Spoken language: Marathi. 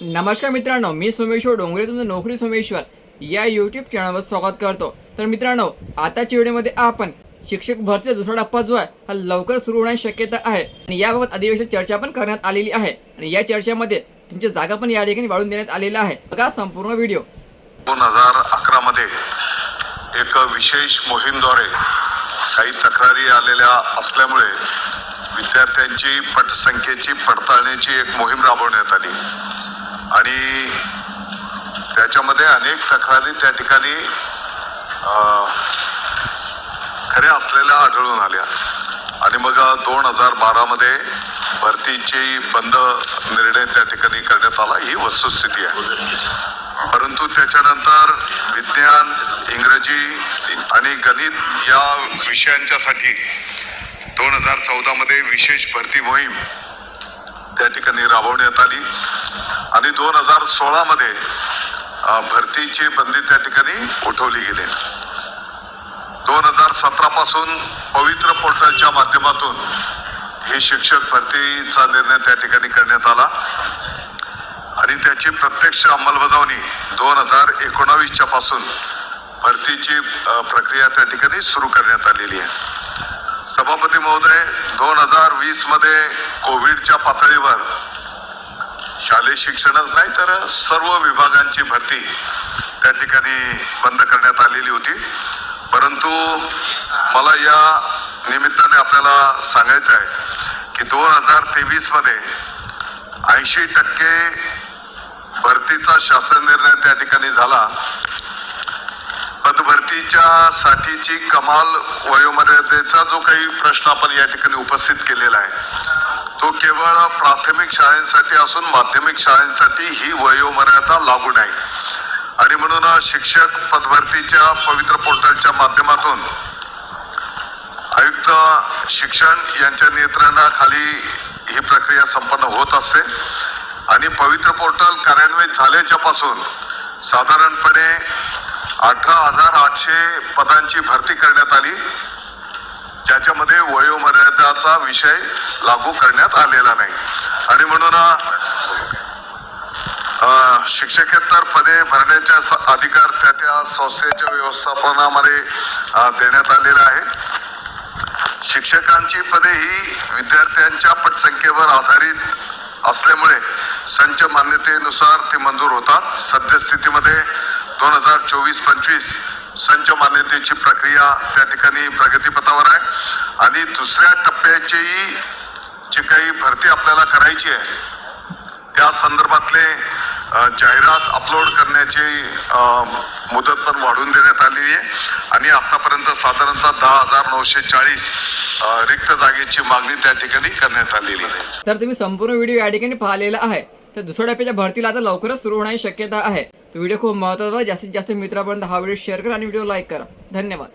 नमस्कार मित्रांनो मी सोमेश्वर डोंगरे तुमचं नोकरी सोमेश्वर या यूट्यूब चॅनलवर स्वागत करतो. तर मित्रांनो आताच्या व्हिडिओमध्ये आपण शिक्षक भरतीचा दुसरा टप्पा जो आहे हा लवकर सुरू होण्याची शक्यता आहे. आणि याबाबत अधिवेशन चर्चा पण करण्यात आलेली आहे. आणि या चर्चेमध्ये तुमची जागा पण या ठिकाणी वाढून देण्यात आलेला आहे. बघा संपूर्ण व्हिडिओ. दोन हजार अकरा मध्ये एक विशेष मोहीमद्वारे काही तक्रारी आलेल्या असल्यामुळे विद्यार्थ्यांची पटसंख्येची पडताळण्याची एक मोहीम राबवण्यात आली. आणि त्याच्यामध्ये अनेक तक्रारी त्या ठिकाणी खऱ्या असलेल्या आढळून आल्या. आणि मग दोन हजार बारामध्ये भरतीची बंद निर्णय त्या ठिकाणी करण्यात आला. ही वस्तुस्थिती आहे. परंतु त्याच्यानंतर विज्ञान इंग्रजी आणि गणित या विषयांच्यासाठी दोन हजार चौदामध्ये विशेष भरती मोहीम त्या ठिकाणी राबवण्यात आली. आणि दोन हजार सोळामध्ये भरतीची बंदी त्या ठिकाणी उठवली गेली. दोन हजार सतरा पासून पवित्र पोर्टलच्या माध्यमातून हे शिक्षक भरतीचा निर्णय त्या ठिकाणी करण्यात आला. आणि त्याची प्रत्यक्ष अंमलबजावणी दोन हजार एकोणावीसच्या पासून भरतीची प्रक्रिया त्या ठिकाणी सुरू करण्यात आलेली आहे. सभापती महोदय दोन हजार वीसमध्ये कोविडच्या पातळीवर शालेय शिक्षणच नाही तर सर्व विभागांची भरती त्या ठिकाणी बंद करण्यात आलेली होती. परंतु मला या निमित्ताने आपल्याला सांगायचं आहे की दोन हजार तेवीसमध्ये ऐंशी टक्के भरतीचा शासन निर्णय त्या ठिकाणी झाला. पदभरतीच्या साठीची कमाल वयोमर्यादेचा जो काही प्रश्न आपण या ठिकाणी उपस्थित केलेला आहे तो केवळ प्राथमिक शाळांसाठी असून माध्यमिक शाळांसाठी ही वयोमर्यादा लागू नाही. आणि म्हणून शिक्षक पदभरतीच्या पवित्र पोर्टलच्या माध्यमातून आयुक्त शिक्षण यांच्या नियंत्रणाखाली ही प्रक्रिया संपन्न होत असते. आणि पवित्र पोर्टल कार्यान्वित झाल्याच्या पासून साधारणपणे अठरा हजार आठशे पदांची भरती करण्यात आली. ज्याच्यामध्ये वयोमर्यादाचा विषय लागू करण्यात आलेला नाही. आणि म्हणून शिक्षकेतर पदे भरण्याच्या अधिकार त्या त्या संस्थेच्या व्यवस्थापनामध्ये देण्यात आलेला आहे. शिक्षकांची पदे ही विद्यार्थ्यांच्या पटसंख्येवर आधारित असल्यामुळे संच मान्यतेनुसार ते मंजूर होतात. सद्यस्थितीमध्ये दोन हजार चोवीस पंचवीस संच मान्यतेची प्रक्रिया त्या ठिकाणी प्रगतीपथावर आहे. आणि दुसऱ्या टप्प्याचीही जी काही भरती आपल्याला करायची आहे त्या संदर्भातले जाहिरात अपलोड करण्याची मुदत पण वाढवून देण्यात आलेली आहे. आणि आतापर्यंत साधारणतः दहा हजार नऊशे चाळीस रिक्त जागेची मागणी त्या ठिकाणी करण्यात आलेली आहे. तर तुम्ही संपूर्ण व्हिडिओ या ठिकाणी पाहिलेला आहे. तर दुसऱ्या टप्प्याच्या भरतीला आता लवकरच सुरू होण्याची शक्यता आहे. तो व्हिडिओ खूप महत्त्वाचा जास्तीत जास्त मित्रापर्यंत हा व्हिडिओ शेअर करा आणि व्हिडिओ लाईक करा. धन्यवाद.